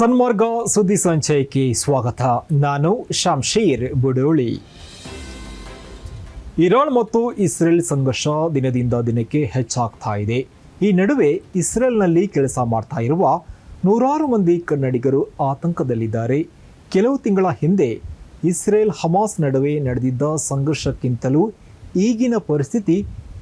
Sanmarga ಸುದ್ದಿ ಸಂಚಯಕ್ಕೆ ಸ್ವಾಗತ. ನಾನು ಶಾಮ್ಶೀರ್ ಬುಡೋಳಿ. ಇರಾನ್ ಮತ್ತು ಇಸ್ರೇಲ್ ಸಂಘರ್ಷ ದಿನದಿಂದ ದಿನಕ್ಕೆ ಹೆಚ್ಚಾಗ್ತಾ ಇದೆ. ಈ ನಡುವೆ ಇಸ್ರೇಲ್ನಲ್ಲಿ ಕೆಲಸ ಮಾಡ್ತಾ ಇರುವ ನೂರಾರು ಮಂದಿ ಕನ್ನಡಿಗರು ಆತಂಕದಲ್ಲಿದ್ದಾರೆ. ಕೆಲವು ತಿಂಗಳ ಹಿಂದೆ ಇಸ್ರೇಲ್ ಹಮಾಸ್ ನಡುವೆ ನಡೆದಿದ್ದ ಸಂಘರ್ಷಕ್ಕಿಂತಲೂ ಈಗಿನ ಪರಿಸ್ಥಿತಿ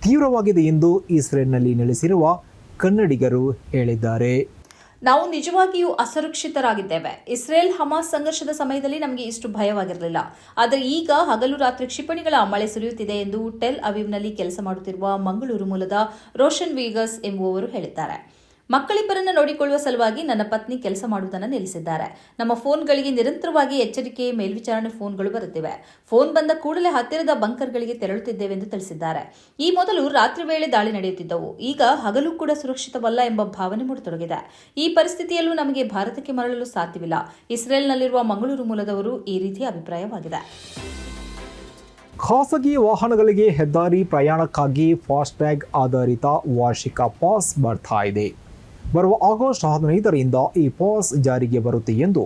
ತೀವ್ರವಾಗಿದೆ ಎಂದು ಇಸ್ರೇಲ್ನಲ್ಲಿ ನೆಲೆಸಿರುವ ಕನ್ನಡಿಗರು ಹೇಳಿದ್ದಾರೆ. ನಾವು ನಿಜವಾಗಿಯೂ ಅಸುರಕ್ಷಿತರಾಗಿದ್ದೇವೆ. ಇಸ್ರೇಲ್ ಹಮಾಸ್ ಸಂಘರ್ಷದ ಸಮಯದಲ್ಲಿ ನಮಗೆ ಇಷ್ಟು ಭಯವಾಗಿರಲಿಲ್ಲ. ಆದರೆ ಈಗ ಹಗಲು ರಾತ್ರಿ ಕ್ಷಿಪಣಿಗಳ ಮಳೆ ಸುರಿಯುತ್ತಿದೆ ಎಂದು ಟೆಲ್ ಅವೀವ್ನಲ್ಲಿ ಕೆಲಸ ಮಾಡುತ್ತಿರುವ ಮಂಗಳೂರು ಮೂಲದ ರೋಷನ್ ವೀಗಸ್ ಎಂಬುವವರು ಹೇಳಿದ್ದಾರೆ. ಮಕ್ಕಳಿಬ್ಬರನ್ನ ನೋಡಿಕೊಳ್ಳುವ ಸಲುವಾಗಿ ನನ್ನ ಪತ್ನಿ ಕೆಲಸ ಮಾಡುವುದನ್ನು ನಿಲ್ಲಿಸಿದ್ದಾರೆ. ನಮ್ಮ ಫೋನ್ಗಳಿಗೆ ನಿರಂತರವಾಗಿ ಎಚ್ಚರಿಕೆ, ಮೇಲ್ವಿಚಾರಣೆ ಫೋನ್ಗಳು ಬರುತ್ತಿವೆ. ಫೋನ್ ಬಂದ ಕೂಡಲೇ ಹತ್ತಿರದ ಬಂಕರ್ಗಳಿಗೆ ತೆರಳುತ್ತಿದ್ದೇವೆ ಎಂದು ತಿಳಿಸಿದ್ದಾರೆ. ಈ ಮೊದಲು ರಾತ್ರಿ ವೇಳೆ ದಾಳಿ ನಡೆಯುತ್ತಿದ್ದವು. ಈಗ ಹಗಲು ಕೂಡ ಸುರಕ್ಷಿತವಲ್ಲ ಎಂಬ ಭಾವನೆ ಮೂಡತೊಡಗಿದೆ. ಈ ಪರಿಸ್ಥಿತಿಯಲ್ಲೂ ನಮಗೆ ಭಾರತಕ್ಕೆ ಮರಳಲು ಸಾಧ್ಯವಿಲ್ಲ. ಇಸ್ರೇಲ್ನಲ್ಲಿರುವ ಮಂಗಳೂರು ಮೂಲದವರು ಈ ರೀತಿಯ ಅಭಿಪ್ರಾಯವಾಗಿದೆ. ಖಾಸಗಿ ವಾಹನಗಳಿಗೆ ಹೆದ್ದಾರಿ ಪ್ರಯಾಣಕ್ಕಾಗಿ ಫಾಸ್ಟ್ಯಾಗ್ ಆಧಾರಿತ ವಾರ್ಷಿಕ ಪಾಸ್ ಬರ್ತಾ ಇದೆ. ಬರುವ ಆಗಸ್ಟ್ ಹದಿನೈದರಿಂದ ಈ ಪಾಸ್ ಜಾರಿಗೆ ಬರುತ್ತೆ ಎಂದು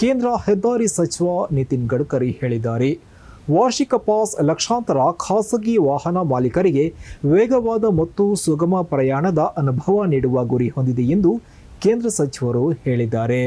ಕೇಂದ್ರ ಹೆದ್ದಾರಿ ಸಚಿವ ನಿತಿನ್ ಗಡ್ಕರಿ ಹೇಳಿದ್ದಾರೆ. ವಾರ್ಷಿಕ ಪಾಸ್ ಲಕ್ಷಾಂತರ ಖಾಸಗಿ ವಾಹನ ಮಾಲೀಕರಿಗೆ ವೇಗವಾದ ಮತ್ತು ಸುಗಮ ಪ್ರಯಾಣದ ಅನುಭವ ನೀಡುವ ಗುರಿ ಹೊಂದಿದೆ ಎಂದು ಕೇಂದ್ರ ಸಚಿವರು ಹೇಳಿದ್ದಾರೆ.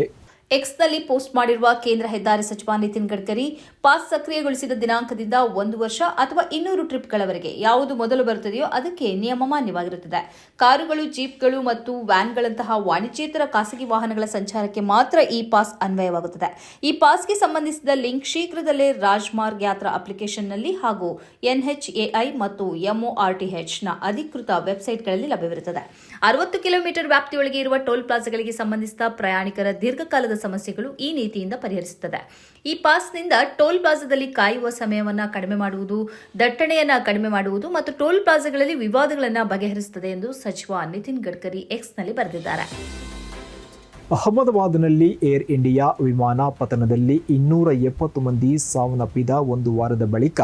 ಎಕ್ಸ್ನಲ್ಲಿ ಪೋಸ್ಟ್ ಮಾಡಿರುವ ಕೇಂದ್ರ ಹೆದ್ದಾರಿ ಸಚಿವ ನಿತಿನ್ ಗಡ್ಕರಿ, ಪಾಸ್ ಸಕ್ರಿಯಗೊಳಿಸಿದ ದಿನಾಂಕದಿಂದ ಒಂದು ವರ್ಷ ಅಥವಾ ಇನ್ನೂರು ಟ್ರಿಪ್ಗಳವರೆಗೆ ಯಾವುದು ಮೊದಲು ಬರುತ್ತದೆಯೋ ಅದಕ್ಕೆ ನಿಯಮ ಮಾನ್ಯವಾಗಿರುತ್ತದೆ. ಕಾರುಗಳು, ಜೀಪ್ಗಳು ಮತ್ತು ವ್ಯಾನ್ಗಳಂತಹ ವಾಣಿಜ್ಯೇತರ ಖಾಸಗಿ ವಾಹನಗಳ ಸಂಚಾರಕ್ಕೆ ಮಾತ್ರ ಈ ಪಾಸ್ ಅನ್ವಯವಾಗುತ್ತದೆ. ಈ ಪಾಸ್ಗೆ ಸಂಬಂಧಿಸಿದ ಲಿಂಕ್ ಶೀಘ್ರದಲ್ಲೇ ರಾಜ್ಮಾರ್ಗ್ ಯಾತ್ರಾ ಅಪ್ಲಿಕೇಶನ್ನಲ್ಲಿ ಹಾಗೂ ಎನ್ಎಚ್ಎಐ ಮತ್ತು ಎಂಒಆರ್ಟಿಎಚ್ನ ಅಧಿಕೃತ ವೆಬ್ಸೈಟ್ಗಳಲ್ಲಿ ಲಭ್ಯವಿರುತ್ತದೆ. ಅರವತ್ತು ಕಿಲೋಮೀಟರ್ ವ್ಯಾಪ್ತಿಯೊಳಗೆ ಇರುವ ಟೋಲ್ ಪ್ಲಾಜಾಗಳಿಗೆ ಸಂಬಂಧಿಸಿದ ಪ್ರಯಾಣಿಕರ ದೀರ್ಘಕಾಲದ ಸಮಸ್ಯೆಗಳು ಈ ನೀತಿಯಿಂದ ಪರಿಹರಿಸುತ್ತದೆ. ಈ ಪಾಸ್ನಿಂದ ಟೋಲ್ ಪ್ಲಾಜಾದಲ್ಲಿ ಕಾಯುವ ಸಮಯವನ್ನು ಕಡಿಮೆ ಮಾಡುವುದು, ದಟ್ಟಣೆಯನ್ನು ಕಡಿಮೆ ಮಾಡುವುದು ಮತ್ತು ಟೋಲ್ ಪ್ಲಾಜಾಗಳಲ್ಲಿ ವಿವಾದಗಳನ್ನು ಬಗೆಹರಿಸುತ್ತದೆ ಎಂದು ಸಚಿವ ನಿತಿನ್ ಗಡ್ಕರಿ ಎಕ್ಸ್ನಲ್ಲಿ ಬರೆದಿದ್ದಾರೆ. ಅಹಮದಾಬಾದ್ನಲ್ಲಿ ಏರ್ ಇಂಡಿಯಾ ವಿಮಾನ ಪತನದಲ್ಲಿ ಇನ್ನೂರ ಎಪ್ಪತ್ತು ಮಂದಿ ಸಾವನ್ನಪ್ಪಿದ ಒಂದು ವಾರದ ಬಳಿಕ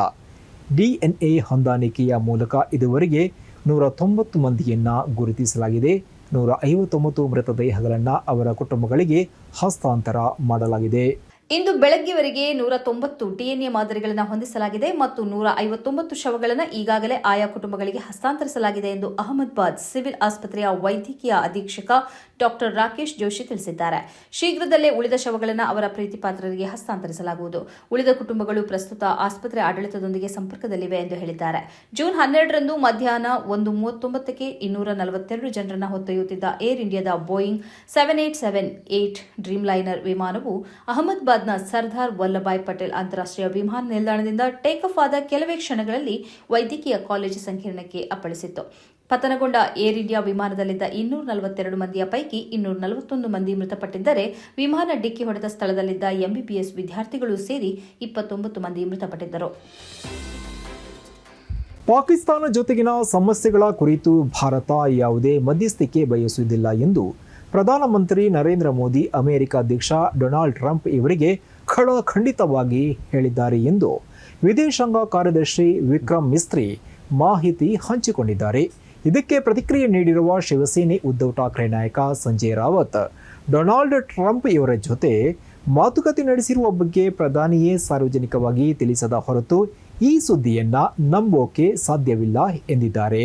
ಡಿಎನ್ಎ ಹೊಂದಾಣಿಕೆಯ ಮೂಲಕ ಇದುವರೆಗೆ ನೂರ ತೊಂಬತ್ತು ಮಂದಿಯನ್ನು ಗುರುತಿಸಲಾಗಿದೆ. ನೂರ ಐವತ್ತೊಂಬತ್ತು ಮೃತದೇಹಗಳನ್ನು ಅವರ ಕುಟುಂಬಗಳಿಗೆ ಹಸ್ತಾಂತರ ಮಾಡಲಾಗಿದೆ. ಇಂದು ಬೆಳಗ್ಗೆವರೆಗೆ ನೂರ ತೊಂಬತ್ತು ಡಿಎನ್ಎ ಮಾದರಿಗಳನ್ನು ಹೊಂದಿಸಲಾಗಿದೆ ಮತ್ತು ನೂರ ಐವತ್ತೊಂಬತ್ತು ಶವಗಳನ್ನು ಈಗಾಗಲೇ ಆಯಾ ಕುಟುಂಬಗಳಿಗೆ ಹಸ್ತಾಂತರಿಸಲಾಗಿದೆ ಎಂದು ಅಹಮದಾಬಾದ್ ಸಿವಿಲ್ ಆಸ್ಪತ್ರೆಯ ವೈದ್ಯಕೀಯ ಅಧೀಕ್ಷಕ ಡಾಕ್ಟರ್ ರಾಕೇಶ್ ಜೋಶಿ ತಿಳಿಸಿದ್ದಾರೆ. ಶೀಘ್ರದಲ್ಲೇ ಉಳಿದ ಶವಗಳನ್ನು ಅವರ ಪ್ರೀತಿಪಾತ್ರರಿಗೆ ಹಸ್ತಾಂತರಿಸಲಾಗುವುದು. ಉಳಿದ ಕುಟುಂಬಗಳು ಪ್ರಸ್ತುತ ಆಸ್ಪತ್ರೆ ಆಡಳಿತದೊಂದಿಗೆ ಸಂಪರ್ಕದಲ್ಲಿವೆ ಎಂದು ಹೇಳಿದ್ದಾರೆ. ಜೂನ್ ಹನ್ನೆರಡರಂದು ಮಧ್ಯಾಹ್ನ ಒಂದು ಮೂವತ್ತೊಂಬತ್ತಕ್ಕೆ ಇನ್ನೂರ ನಲವತ್ತೆರಡು ಜನರನ್ನು ಹೊತ್ತೊಯ್ಯುತ್ತಿದ್ದ ಏರ್ ಇಂಡಿಯಾದ Boeing seven eight seven eight Dreamliner ವಿಮಾನವು ಅಹಮದಾಬಾದ್ನ ಸರ್ದಾರ್ ವಲ್ಲಭಾಯ್ ಪಟೇಲ್ ಅಂತಾರಾಷ್ಟ್ರೀಯ ವಿಮಾನ ನಿಲ್ದಾಣದಿಂದ ಟೇಕ್ ಆಫ್ ಆದ ಕೆಲವೇ ಕ್ಷಣಗಳಲ್ಲಿ ವೈದ್ಯಕೀಯ ಕಾಲೇಜು ಸಂಕೀರ್ಣಕ್ಕೆ ಅಪ್ಪಳಿಸಿತ್ತು. ಪತನಗೊಂಡ ಏರ್ ಇಂಡಿಯಾ ವಿಮಾನದಲ್ಲಿದ್ದ ಇನ್ನೂರ ನಲವತ್ತೆರಡು ಮಂದಿಯ ಪೈಕಿ ಇನ್ನೂರ ನಲವತ್ತೊಂದು ಮಂದಿ ಮೃತಪಟ್ಟಿದ್ದರೆ, ವಿಮಾನ ಡಿಕ್ಕಿ ಹೊಡೆದ ಸ್ಥಳದಲ್ಲಿದ್ದ ಎಂಬಿಬಿಎಸ್ ವಿದ್ಯಾರ್ಥಿಗಳು ಸೇರಿ ಇಪ್ಪತ್ತೊಂಬತ್ತು ಮಂದಿ ಮೃತಪಟ್ಟಿದ್ದರು. ಪಾಕಿಸ್ತಾನ ಜೊತೆಗಿನ ಸಮಸ್ಯೆಗಳ ಕುರಿತು ಭಾರತ ಯಾವುದೇ ಮಧ್ಯಸ್ಥಿಕೆ ಬಯಸುವುದಿಲ್ಲ ಎಂದು ಪ್ರಧಾನಮಂತ್ರಿ ನರೇಂದ್ರ ಮೋದಿ, ಅಮೆರಿಕ ಅಧ್ಯಕ್ಷ ಡೊನಾಲ್ಡ್ ಟ್ರಂಪ್ ಇವರಿಗೆ ಖಡಖಂಡಿತವಾಗಿ ಹೇಳಿದ್ದಾರೆ ಎಂದು ವಿದೇಶಾಂಗ ಕಾರ್ಯದರ್ಶಿ ವಿಕ್ರಮ್ ಮಿಸ್ತ್ರಿ ಮಾಹಿತಿ ಹಂಚಿಕೊಂಡಿದ್ದಾರೆ. ಇದಕ್ಕೆ ಪ್ರತಿಕ್ರಿಯೆ ನೀಡಿರುವ ಶಿವಸೇನೆ ಉದ್ಧವ್ ಠಾಕ್ರೆ ನಾಯಕ ಸಂಜಯ್ ರಾವತ್, ಡೊನಾಲ್ಡ್ ಟ್ರಂಪ್ ಇವರ ಜೊತೆ ಮಾತುಕತೆ ನಡೆಸಿರುವ ಬಗ್ಗೆ ಪ್ರಧಾನಿಯೇ ಸಾರ್ವಜನಿಕವಾಗಿ ತಿಳಿಸದ ಹೊರತು ಈ ಸುದ್ದಿಯನ್ನ ನಂಬೋಕೆ ಸಾಧ್ಯವಿಲ್ಲ ಎಂದಿದ್ದಾರೆ.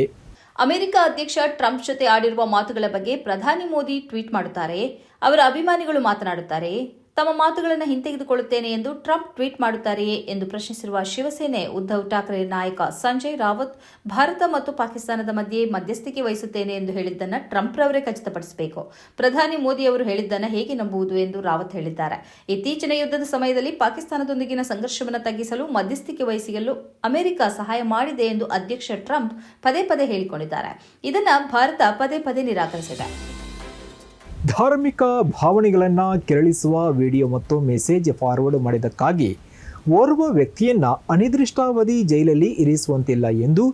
ಅಮೆರಿಕ ಅಧ್ಯಕ್ಷ ಟ್ರಂಪ್ ಜೊತೆ ಆಡಿರುವ ಮಾತುಗಳ ಬಗ್ಗೆ ಪ್ರಧಾನಿ ಮೋದಿ ಟ್ವೀಟ್ ಮಾಡುತ್ತಾರೆ. ಅವರ ಅಭಿಮಾನಿಗಳು ಮಾತನಾಡುತ್ತಾರೆ. ತಮ್ಮ ಮಾತುಗಳನ್ನು ಹಿಂತೆಗೆದುಕೊಳ್ಳುತ್ತೇನೆ ಎಂದು ಟ್ರಂಪ್ ಟ್ವೀಟ್ ಮಾಡುತ್ತಾರೆಯೇ ಎಂದು ಪ್ರಶ್ನಿಸಿರುವ ಶಿವಸೇನೆ ಉದ್ಧವ್ ಠಾಕ್ರೆ ನಾಯಕ ಸಂಜಯ್ ರಾವತ್, ಭಾರತ ಮತ್ತು ಪಾಕಿಸ್ತಾನದ ಮಧ್ಯೆ ಮಧ್ಯಸ್ಥಿಕೆ ವಹಿಸುತ್ತೇನೆ ಎಂದು ಹೇಳಿದ್ದನ್ನು ಟ್ರಂಪ್ ರವರೇ ಖಚಿತಪಡಿಸಬೇಕು. ಪ್ರಧಾನಿ ಮೋದಿ ಅವರು ಹೇಳಿದ್ದನ್ನು ಹೇಗೆ ನಂಬುವುದು ಎಂದು ರಾವತ್ ಹೇಳಿದ್ದಾರೆ. ಇತ್ತೀಚಿನ ಯುದ್ಧದ ಸಮಯದಲ್ಲಿ ಪಾಕಿಸ್ತಾನದೊಂದಿಗಿನ ಸಂಘರ್ಷವನ್ನು ತಗ್ಗಿಸಲು ಮಧ್ಯಸ್ಥಿಕೆ ವಹಿಸಲು ಅಮೆರಿಕ ಸಹಾಯ ಮಾಡಿದೆ ಎಂದು ಅಧ್ಯಕ್ಷ ಟ್ರಂಪ್ ಪದೇ ಪದೇ ಹೇಳಿಕೊಂಡಿದ್ದಾರೆ. ಇದನ್ನು ಭಾರತ ಪದೇ ಪದೇ ನಿರಾಕರಿಸಿದೆ. ಧಾರ್ಮಿಕ ಭಾವನೆಗಳನ್ನು ಕೆರಳಿಸುವ ವಿಡಿಯೋ ಮತ್ತು ಮೆಸೇಜ್ ಫಾರ್ವರ್ಡ್ ಮಾಡಿದ್ದಕ್ಕಾಗಿ ಓರ್ವ ವ್ಯಕ್ತಿಯನ್ನು ಅನಿರ್ದಿಷ್ಟಾವಧಿ ಜೈಲಲ್ಲಿ ಇರಿಸುವಂತಿಲ್ಲ ಎಂದು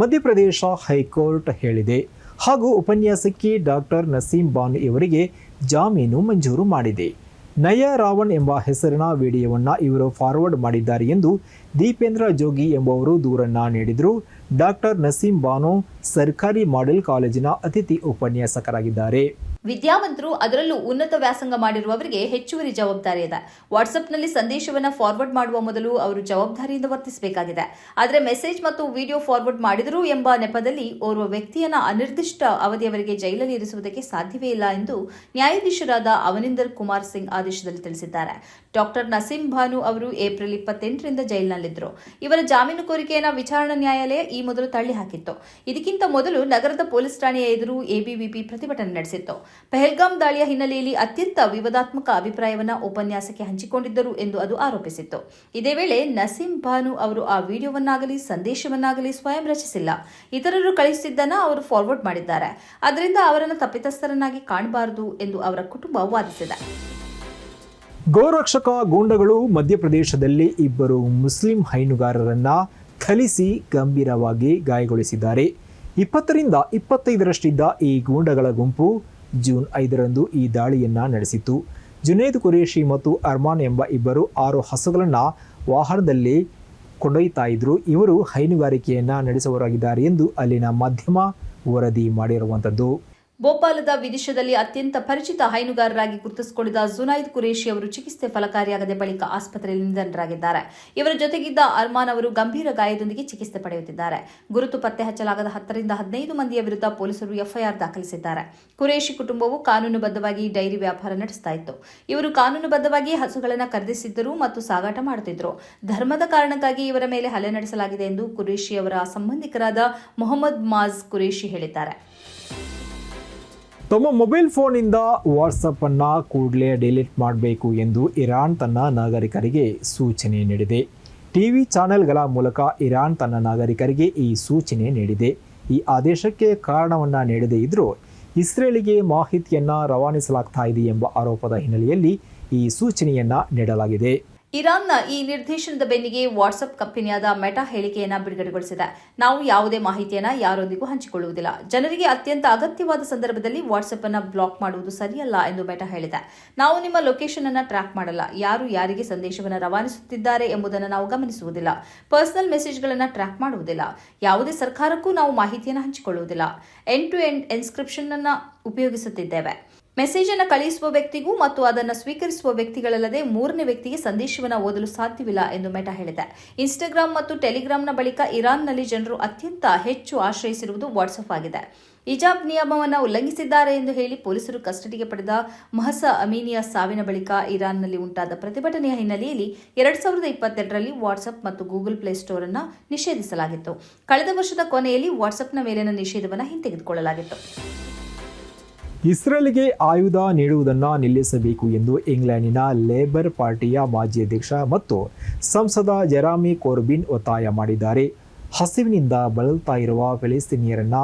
ಮಧ್ಯಪ್ರದೇಶ ಹೈಕೋರ್ಟ್ ಹೇಳಿದೆ. ಹಾಗೂ ಉಪನ್ಯಾಸಕಿ ಡಾಕ್ಟರ್ ನಸೀಂ ಬಾನು ಇವರಿಗೆ ಜಾಮೀನು ಮಂಜೂರು ಮಾಡಿದೆ. ನಯ ರಾವಣ್ ಎಂಬ ಹೆಸರಿನ ವಿಡಿಯೋವನ್ನು ಇವರು ಫಾರ್ವರ್ಡ್ ಮಾಡಿದ್ದಾರೆ ಎಂದು ದೀಪೇಂದ್ರ ಜೋಗಿ ಎಂಬುವರು ದೂರನ್ನ ನೀಡಿದರು. ಡಾಕ್ಟರ್ ನಸೀಂ ಬಾನು ಸರ್ಕಾರಿ ಮಾಡೆಲ್ ಕಾಲೇಜಿನ ಅತಿಥಿ ಉಪನ್ಯಾಸಕರಾಗಿದ್ದಾರೆ. ವಿದ್ಯಾವಂತರು ಅದರಲ್ಲೂ ಉನ್ನತ ವ್ಯಾಸಂಗ ಮಾಡಿರುವವರಿಗೆ ಹೆಚ್ಚುವರಿ ಜವಾಬ್ದಾರಿ ಇದೆ. ವಾಟ್ಸ್ಆಪ್ನಲ್ಲಿ ಸಂದೇಶವನ್ನು ಫಾರ್ವರ್ಡ್ ಮಾಡುವ ಮೊದಲು ಅವರು ಜವಾಬ್ದಾರಿಯಿಂದ ವರ್ತಿಸಬೇಕಾಗಿದೆ. ಆದರೆ ಮೆಸೇಜ್ ಮತ್ತು ವಿಡಿಯೋ ಫಾರ್ವರ್ಡ್ ಮಾಡಿದರು ಎಂಬ ನೆಪದಲ್ಲಿ ಓರ್ವ ವ್ಯಕ್ತಿಯನ್ನು ಅನಿರ್ದಿಷ್ಟ ಅವಧಿಯವರೆಗೆ ಜೈಲಲ್ಲಿ ಇರಿಸುವುದಕ್ಕೆ ಸಾಧ್ಯವೇ ಇಲ್ಲ ಎಂದು ನ್ಯಾಯಾಧೀಶರಾದ ಅವನಿಂದರ್ ಕುಮಾರ್ ಸಿಂಗ್ ಆದೇಶದಲ್ಲಿ ತಿಳಿಸಿದ್ದಾರೆ. ಡಾಕ್ಟರ್ ನಸೀಂ ಭಾನು ಅವರು ಏಪ್ರಿಲ್ ಇಪ್ಪತ್ತೆಂಟರಿಂದ ಜೈಲಿನಲ್ಲಿದ್ದರು. ಇವರ ಜಾಮೀನು ಕೋರಿಕೆಯನ್ನು ವಿಚಾರಣಾ ನ್ಯಾಯಾಲಯ ಈ ಮೊದಲು ತಳ್ಳಿ ಹಾಕಿತ್ತು ಇದಕ್ಕಿಂತ ಮೊದಲು ನಗರದ ಪೊಲೀಸ್ ಠಾಣೆಯ ಎದುರು ಎಬಿವಿಪಿ ಪ್ರತಿಭಟನೆ ನಡೆಸಿತ್ತು. ಪೆಹಲ್ಗಾಮ್ ದಾಳಿಯ ಹಿನ್ನೆಲೆಯಲ್ಲಿ ಅತ್ಯಂತ ವಿವಾದಾತ್ಮಕ ಅಭಿಪ್ರಾಯವನ್ನು ಉಪನ್ಯಾಸಕ್ಕೆ ಹಂಚಿಕೊಂಡಿದ್ದರು ಎಂದು ಅದು ಆರೋಪಿಸಿತ್ತು. ಇದೇ ವೇಳೆ ನಸೀಂ ಭಾನು ಅವರು ಆ ವಿಡಿಯೋವನ್ನಾಗಲಿ, ಸಂದೇಶವನ್ನಾಗಲಿ ಸ್ವಯಂ ರಚಿಸಿಲ್ಲ. ಇತರರು ಕಳಿಸಿದ್ದನ್ನು ಅವರು ಫಾರ್ವರ್ಡ್ ಮಾಡಿದ್ದಾರೆ. ಅದರಿಂದ ಅವರನ್ನು ತಪ್ಪಿತಸ್ಥರನ್ನಾಗಿ ಕಾಣಬಾರದು ಎಂದು ಅವರ ಕುಟುಂಬ ವಾದಿಸಿದೆ. ಗೋರಕ್ಷಕ ಗೂಂಡಗಳು ಮಧ್ಯಪ್ರದೇಶದಲ್ಲಿ ಇಬ್ಬರು ಮುಸ್ಲಿಂ ಹೈನುಗಾರರನ್ನ ಥಳಿಸಿ ಗಂಭೀರವಾಗಿ ಗಾಯಗೊಳಿಸಿದ್ದಾರೆ. ಇಪ್ಪತ್ತರಿಂದ ಇಪ್ಪತ್ತೈದರಷ್ಟಿದ್ದ ಈ ಗೂಂಡಗಳ ಗುಂಪು ಜೂನ್ ಐದರಂದು ಈ ದಾಳಿಯನ್ನ ನಡೆಸಿತು ಜುನೇದ್ ಕುರೇಶಿ ಮತ್ತು ಅರ್ಮಾನ್ ಎಂಬ ಇಬ್ಬರು ಆರು ಹಸುಗಳನ್ನು ವಾಹನದಲ್ಲಿ ಕೊಂಡೊಯ್ತಾ ಇದ್ರು. ಇವರು ಹೈನುಗಾರಿಕೆಯನ್ನ ನಡೆಸುವವರಾಗಿದ್ದಾರೆ ಎಂದು ಅಲ್ಲಿನ ಮಾಧ್ಯಮ ವರದಿ ಮಾಡಿರುವಂಥದ್ದು ಭೋಪಾಲದ ವಿದಿಶದಲ್ಲಿ ಅತ್ಯಂತ ಪರಿಚಿತ ಹೈನುಗಾರರಾಗಿ ಗುರುತಿಸಿಕೊಂಡಿದ್ದ ಜುನೈದ್ ಕುರೇಶಿ ಅವರು ಚಿಕಿತ್ಸೆ ಫಲಕಾರಿಯಾಗದೆ ಬಳಿಕ ಆಸ್ಪತ್ರೆಯಲ್ಲಿ ನಿಧನರಾಗಿದ್ದಾರೆ. ಇವರ ಜೊತೆಗಿದ್ದ ಅರ್ಮಾನ್ ಅವರು ಗಂಭೀರ ಗಾಯದೊಂದಿಗೆ ಚಿಕಿತ್ಸೆ ಪಡೆಯುತ್ತಿದ್ದಾರೆ. ಗುರುತು ಪತ್ತೆ ಹಚ್ಚಲಾಗದ ಹತ್ತರಿಂದ ಹದಿನೈದು ಮಂದಿಯ ವಿರುದ್ಧ ಪೊಲೀಸರು ಎಫ್ಐಆರ್ ದಾಖಲಿಸಿದ್ದಾರೆ. ಕುರೇಶಿ ಕುಟುಂಬವು ಕಾನೂನುಬದ್ಧವಾಗಿ ಡೈರಿ ವ್ಯಾಪಾರ ನಡೆಸ್ತಾ ಇತ್ತು. ಇವರು ಕಾನೂನುಬದ್ಧವಾಗಿ ಹಸುಗಳನ್ನು ಖರೀದಿಸಿದ್ದರು ಮತ್ತು ಸಾಗಾಟ ಮಾಡುತ್ತಿದ್ದರು. ಧರ್ಮದ ಕಾರಣಕ್ಕಾಗಿ ಇವರ ಮೇಲೆ ಹಲ್ಲೆ ನಡೆಸಲಾಗಿದೆ ಎಂದು ಕುರೇಶಿ ಅವರ ಸಂಬಂಧಿಕರಾದ ಮೊಹಮ್ಮದ್ ಮಾಜ್ ಕುರೇಶಿ ಹೇಳಿದ್ದಾರೆ. ತಮ್ಮ ಮೊಬೈಲ್ ಫೋನಿಂದ ವಾಟ್ಸಪ್ ಅನ್ನ ಕೂಡಲೇ ಡಿಲೀಟ್ ಮಾಡಬೇಕು ಎಂದು ಇರಾನ್ ತನ್ನ ನಾಗರಿಕರಿಗೆ ಸೂಚನೆ ನೀಡಿದೆ. ಟಿವಿ ಚಾನೆಲ್ಗಳ ಮೂಲಕ ಇರಾನ್ ತನ್ನ ನಾಗರಿಕರಿಗೆ ಈ ಸೂಚನೆ ನೀಡಿದೆ. ಈ ಆದೇಶಕ್ಕೆ ಕಾರಣವನ್ನ ನೀಡದೇ ಇದ್ದರೂ ಇಸ್ರೇಲಿಗೆ ಮಾಹಿತಿಯನ್ನ ರವಾನಿಸಲಾಗ್ತಾ ಇದೆ ಎಂಬ ಆರೋಪದ ಹಿನ್ನೆಲೆಯಲ್ಲಿ ಈ ಸೂಚನೆಯನ್ನ ನೀಡಲಾಗಿದೆ. ಇರಾನ್ನ ಈ ನಿರ್ದೇಶನದ ಬೆನ್ನಿಗೆ ವಾಟ್ಸಪ್ ಕಂಪನಿಯಾದ ಮೆಟಾ ಹೇಳಿಕೆಯನ್ನು ಬಿಡುಗಡೆಗೊಳಿಸಿದೆ. ನಾವು ಯಾವುದೇ ಮಾಹಿತಿಯನ್ನು ಯಾರೊಂದಿಗೂ ಹಂಚಿಕೊಳ್ಳುವುದಿಲ್ಲ. ಜನರಿಗೆ ಅತ್ಯಂತ ಅಗತ್ಯವಾದ ಸಂದರ್ಭದಲ್ಲಿ ವಾಟ್ಸ್ಆಪ್ ಅನ್ನು ಬ್ಲಾಕ್ ಮಾಡುವುದು ಸರಿಯಲ್ಲ ಎಂದು ಮೆಟಾ ಹೇಳಿದೆ. ನಾವು ನಿಮ್ಮ ಲೊಕೇಶನ್ ಅನ್ನು ಟ್ರ್ಯಾಕ್ ಮಾಡಲ್ಲ. ಯಾರು ಯಾರಿಗೆ ಸಂದೇಶವನ್ನು ರವಾನಿಸುತ್ತಿದ್ದಾರೆ ಎಂಬುದನ್ನು ನಾವು ಗಮನಿಸುವುದಿಲ್ಲ. ಪರ್ಸನಲ್ ಮೆಸೇಜ್ಗಳನ್ನು ಟ್ರ್ಯಾಕ್ ಮಾಡುವುದಿಲ್ಲ. ಯಾವುದೇ ಸರ್ಕಾರಕ್ಕೂ ನಾವು ಮಾಹಿತಿಯನ್ನು ಹಂಚಿಕೊಳ್ಳುವುದಿಲ್ಲ. ಎಂಡ್ ಟು ಎಂಡ್ ಎನ್ಸ್ಕ್ರಿಪ್ಷನ್ ಅನ್ನು ಉಪಯೋಗಿಸುತ್ತಿದ್ದೇವೆ. ಮೆಸೇಜ್ ಅನ್ನು ಕಳುಹಿಸುವ ವ್ಯಕ್ತಿಗೂ ಮತ್ತು ಅದನ್ನು ಸ್ವೀಕರಿಸುವ ವ್ಯಕ್ತಿಗಳಲ್ಲದೆ ಮೂರನೇ ವ್ಯಕ್ತಿಗೆ ಸಂದೇಶವನ್ನು ಓದಲು ಸಾಧ್ಯವಿಲ್ಲ ಎಂದು ಮೆಟಾ ಹೇಳಿದೆ. ಇನ್ಸ್ಟಾಗ್ರಾಮ್ ಮತ್ತು ಟೆಲಿಗ್ರಾಂನ ಬಳಿಕ ಇರಾನ್ನಲ್ಲಿ ಜನರು ಅತ್ಯಂತ ಹೆಚ್ಚು ಆಶ್ರಯಿಸಿರುವುದು ವಾಟ್ಸಪ್ ಆಗಿದೆ. ಹಿಜಾಬ್ ನಿಯಮವನ್ನು ಉಲ್ಲಂಘಿಸಿದ್ದಾರೆ ಎಂದು ಹೇಳಿ ಪೊಲೀಸರು ಕಸ್ಟಡಿಗೆ ಪಡೆದ ಮಹಸ ಅಮೀನಿಯ ಸಾವಿನ ಬಳಿಕ ಇರಾನ್ನಲ್ಲಿ ಉಂಟಾದ ಪ್ರತಿಭಟನೆಯ ಹಿನ್ನೆಲೆಯಲ್ಲಿ ಎರಡ್ ಸಾವಿರದ ಇಪ್ಪತ್ತೆರಡರಲ್ಲಿ ವಾಟ್ಸಪ್ ಮತ್ತು ಗೂಗಲ್ ಪ್ಲೇ ಸ್ಟೋರ್ ಅನ್ನು ನಿಷೇಧಿಸಲಾಗಿತ್ತು. ಕಳೆದ ವರ್ಷದ ಕೊನೆಯಲ್ಲಿ ವಾಟ್ಸಪ್ನ ಮೇಲಿನ ನಿಷೇಧವನ್ನು ಹಿಂತೆಗೆದುಕೊಳ್ಳಲಾಗಿತ್ತು. ಇಸ್ರೇಲ್ಗೆ ಆಯುಧ ನೀಡುವುದನ್ನು ನಿಲ್ಲಿಸಬೇಕು ಎಂದು ಇಂಗ್ಲೆಂಡಿನ ಲೇಬರ್ ಪಾರ್ಟಿಯ ಮಾಜಿ ಅಧ್ಯಕ್ಷ ಮತ್ತು ಸಂಸದ ಜೆರಾಮಿ ಕೋರ್ಬಿನ್ ಒತ್ತಾಯ ಮಾಡಿದ್ದಾರೆ. ಹಸಿವಿನಿಂದ ಬಳಲ್ತಾ ಇರುವ ಫಿಲಿಸ್ತೀನಿಯರನ್ನ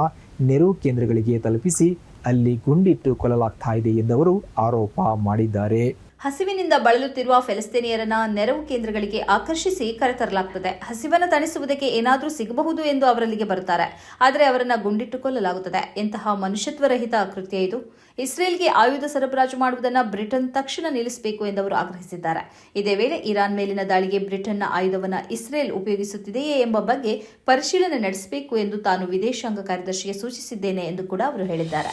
ನೆರವು ಕೇಂದ್ರಗಳಿಗೆ ತಲುಪಿಸಿ ಅಲ್ಲಿ ಗುಂಡಿಟ್ಟು ಕೊಲ್ಲಲಾಗ್ತಾ ಇದೆ ಎಂದವರು ಆರೋಪ ಮಾಡಿದ್ದಾರೆ. ಹಸಿವಿನಿಂದ ಬಳಲುತ್ತಿರುವ ಫೆಲಸ್ತೀನಿಯರನ್ನ ನೆರವು ಕೇಂದ್ರಗಳಿಗೆ ಆಕರ್ಷಿಸಿ ಕರೆತರಲಾಗುತ್ತದೆ ಹಸಿವನ್ನು ತಣಿಸುವುದಕ್ಕೆ ಏನಾದರೂ ಸಿಗಬಹುದು ಎಂದು ಅವರಲ್ಲಿಗೆ ಬರುತ್ತಾರೆ. ಆದರೆ ಅವರನ್ನ ಗುಂಡಿಟ್ಟು ಕೊಲ್ಲಲಾಗುತ್ತದೆ ಎಂತಹ ಮನುಷ್ಯತ್ವರಹಿತ ಕೃತ್ಯ ಇದು. ಇಸ್ರೇಲ್ಗೆ ಆಯುಧ ಸರಬರಾಜು ಮಾಡುವುದನ್ನು ಬ್ರಿಟನ್ ತಕ್ಷಣ ನಿಲ್ಲಿಸಬೇಕು ಎಂದು ಅವರು ಆಗ್ರಹಿಸಿದ್ದಾರೆ. ಇದೇ ವೇಳೆ ಇರಾನ್ ಮೇಲಿನ ದಾಳಿಗೆ ಬ್ರಿಟನ್ನ ಆಯುಧವನ್ನು ಇಸ್ರೇಲ್ ಉಪಯೋಗಿಸುತ್ತಿದೆಯೇ ಎಂಬ ಬಗ್ಗೆ ಪರಿಶೀಲನೆ ನಡೆಸಬೇಕು ಎಂದು ತಾನು ವಿದೇಶಾಂಗ ಕಾರ್ಯದರ್ಶಿಗೆ ಸೂಚಿಸಿದ್ದೇನೆ ಎಂದು ಕೂಡ ಅವರು ಹೇಳಿದ್ದಾರೆ.